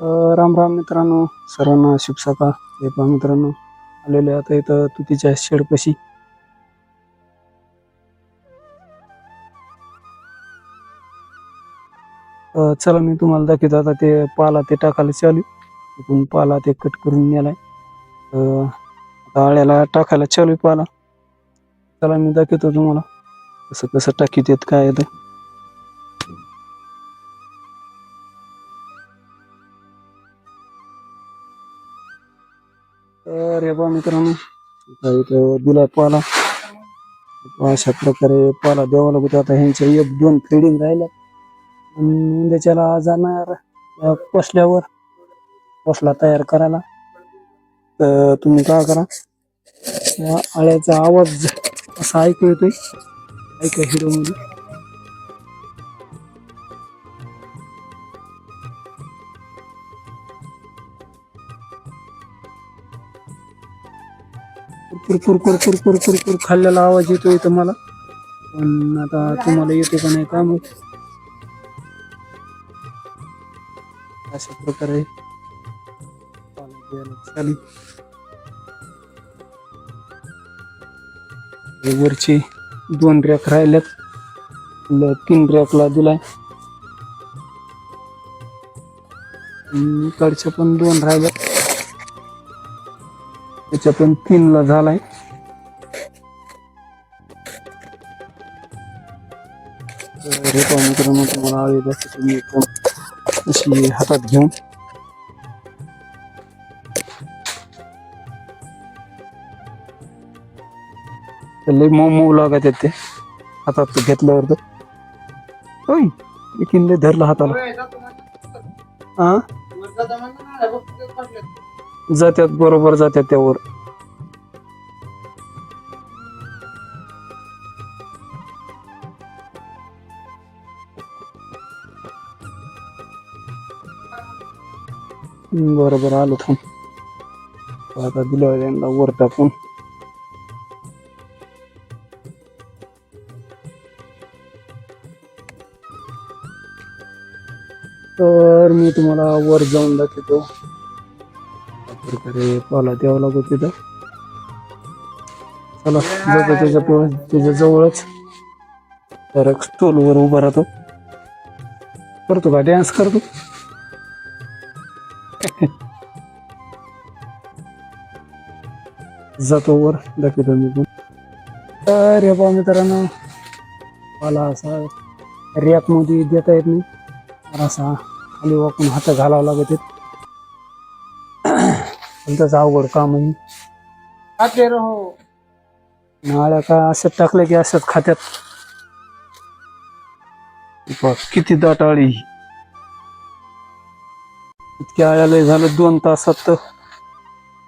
अ, राम राम मित्रांनो सर्वांना शुभ सकाळ. हे पहा मित्रांनो आलेले आता इथं तुतीच्या शेडपाशी अ, चला मी तुम्हाला दाखवतो आता ते पाला ते टाकायला चालू. इथून पाला ते कट करून नेलाय. आता आळ्याला टाकायला चालू आहे पाला. चला मी दाखवतो तुम्हाला कसं कसं टाकीत येत काय येतं. तर हे बा मित्रांनो. आता इथं दिला पाला. अशा प्रकारे पाला द्यावा लागतो. आता ह्यांच्या एक दोन फिडिंग राहिल्या उद्याच्याला जाणार पोसल्यावर पोसला तयार करायला. तर तुम्ही काय करा या आळ्याचा आवाज असा ऐकू येतोय. ऐका हिरो कुरकुर कुरकुर कुरकुर कुर खाल्लेला आवाज येतो तुम्हाला मला. पण आता तुम्हाला येतो का नाही का मग अशा प्रकारे वरचे दोन रॅक राहिल्यात. तीन रॅकला दिलाय. इकडच्या पण दोन राहिल्यात. त्याच्या पण तीनला झालाय. हे पाहून मित्रांनो तुम्हाला एकदम अशी हातात घेऊन. लय मऊ मऊ लागत ते. हातात घेतल्यावर तर. होय एकीन धरलं हाताला. हा जात्यात बरोबर जात्यात त्यावर. बरोबर आलो थांब. आता दिलं यांना वर टाकून. तर मी तुम्हाला वर जाऊन दाखवतो. प्रकारे पाला द्यावा लागतो तिथं. चला जातो त्याच्या त्याच्या जवळच. तर स्टोलवर उभा राहतो. करतो का? डॅन्स करतो. जातो वर. दाखवतो मी पण. तर हे पहा मित्रांनो. मला असा रॅकमध्ये देता येत नाही. तर असा खाली वाकून हात घालावं लागत आहेत. त्याच अवघड काम आहे. खाते रहो. नाळ्या का असं टाकलं की असंच खात्यात. बघ, किती दाट आळी इतक्या आळ्याला झालं दोन तासात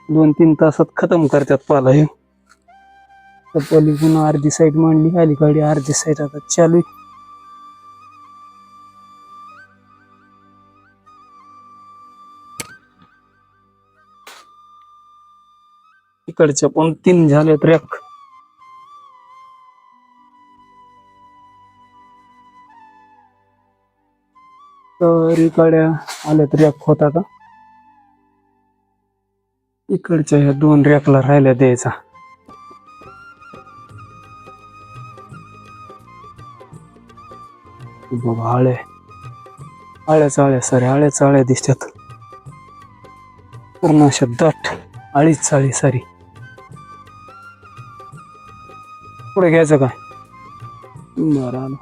दोन तीन तासात खतम करतात पाला हे तर पलीकडून अर्धी साईड मांडली अलीकडे अर्धी साईड आता चालू आहे. इकडच्या पण तीन झालेत रॅक तर इकडे आल्यात रॅक होता का? इकडच्या ह्या दोन रॅकला राहिल्या द्यायचा. बाबा आळे. आळ्या चाळ्या सरे आळ्या चाळ्या दिसतात. पूर्ण अशा दट आळीच चाळी सारी. पुढे घ्यायचं काय बरं. आलं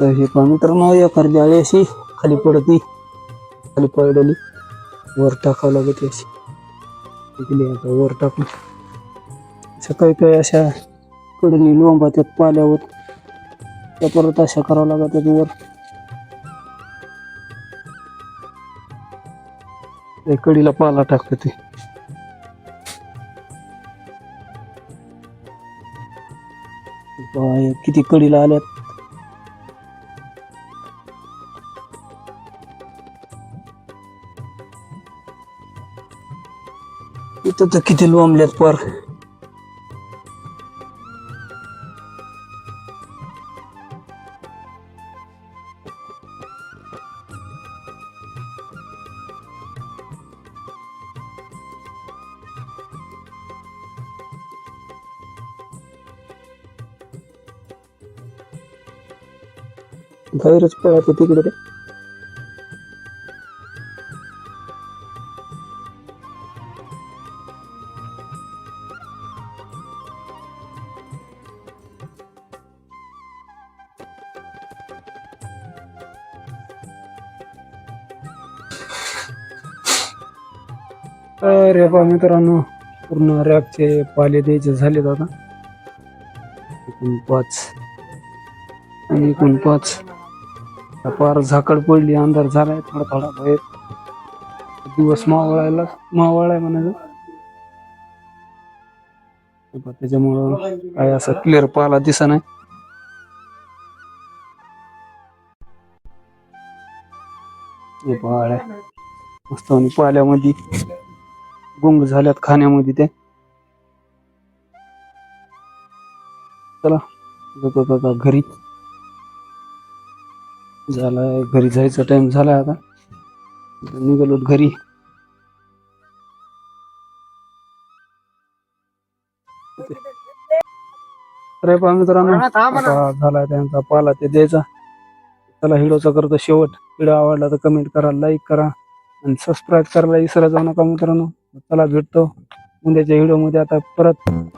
तर हे पण मित्रांनो एखादी आळी अशी खाली पडती. खाली पडली. वर टाकावं लागत अशी. आता वर टाकून सकाळी काही अशा कडणी लोंबा त्यात पाल्यावर त्या परत अशा करावं लागत त्याच्यावर त्या कडीला पाला टाकतो ते. किती कडीला आल्यात? इथं तर किती लोंबल्यात पर. बाहेरच पळत तिकडे ते. अरे बा मित्रांनो पूर्ण रॅपचे पाले द्यायचे झालेत आता. एकूण पाच. आणि एकूण पाच. फार झाकड पडली अंधार झालाय थोडा थोडा बाहेर. दिवस मावळायला मावळाय म्हणायचं. त्याच्यामुळं काय असं क्लिअर पाहिला दिसा नाही. हे पाळ्या मस्त आणि पाल्यामध्ये. गुंग झाल्यात खाण्यामध्ये ते. चला जातो घरी. झालाय घरी जायचा टाइम झालाय आता. निघालो घरी. अरे पहा मित्रांनो झालाय त्यांचा पाला ते द्यायचा. चला व्हिडिओचा करतो शेवट. व्हिडिओ आवडला तर कमेंट करा लाईक करा आणि सबस्क्राईब करायला विसरा जाऊ नका मित्रांनो. चला भेटतो उद्याच्या व्हिडिओमध्ये आता परत